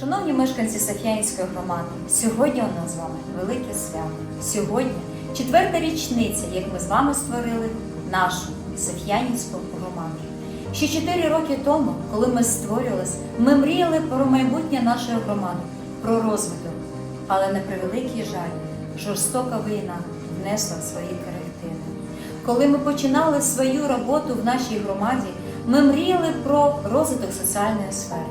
Шановні мешканці Софіянської громади, сьогодні у нас з вами велике свято. Сьогодні четверта річниця, як ми з вами створили нашу Софіянську громаду. Ще чотири роки тому, коли ми створювалися, ми мріяли про майбутнє нашої громади, про розвиток. Але на превеликий жаль, жорстока війна внесла свої корективи. Коли ми починали свою роботу в нашій громаді, ми мріяли про розвиток соціальної сфери,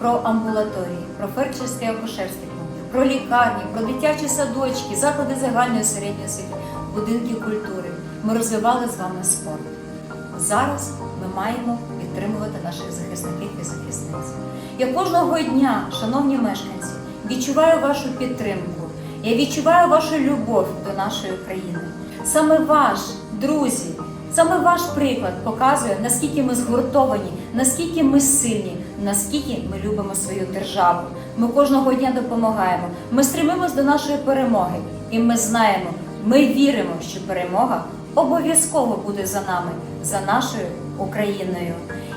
про амбулаторії, про фельдшерські акушерські пункти, про лікарні, про дитячі садочки, заклади загальної середньої освіти, будинки культури. Ми розвивали з вами спорт. Зараз ми маємо підтримувати наших захисників і захисниць. Я кожного дня, шановні мешканці, відчуваю вашу підтримку. Я відчуваю вашу любов до нашої країни. Саме ваш, друзі, саме ваш приклад показує, наскільки ми згуртовані, наскільки ми сильні, наскільки ми любимо свою державу. Ми кожного дня допомагаємо. Ми стремимось до нашої перемоги, і ми знаємо, ми віримо, що перемога обов'язково буде за нами, за нашою Україною.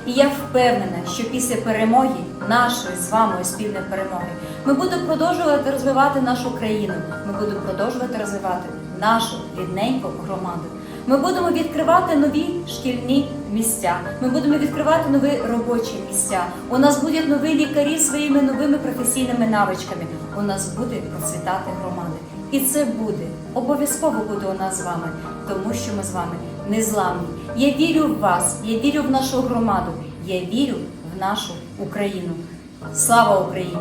І я впевнена, що після перемоги, нашої з вами спільної перемоги, ми будемо продовжувати розвивати нашу країну. Ми будемо продовжувати розвивати нашу рідненьку громаду. Ми будемо відкривати нові шкільні місця. Ми будемо відкривати нові робочі місця. У нас будуть нові лікарі своїми новими професійними навичками. У нас буде процвітати громади. І це буде обов'язково буде у нас з вами, тому що ми з вами незламні. Я вірю в вас, я вірю в нашу громаду, я вірю в нашу Україну. Слава Україні!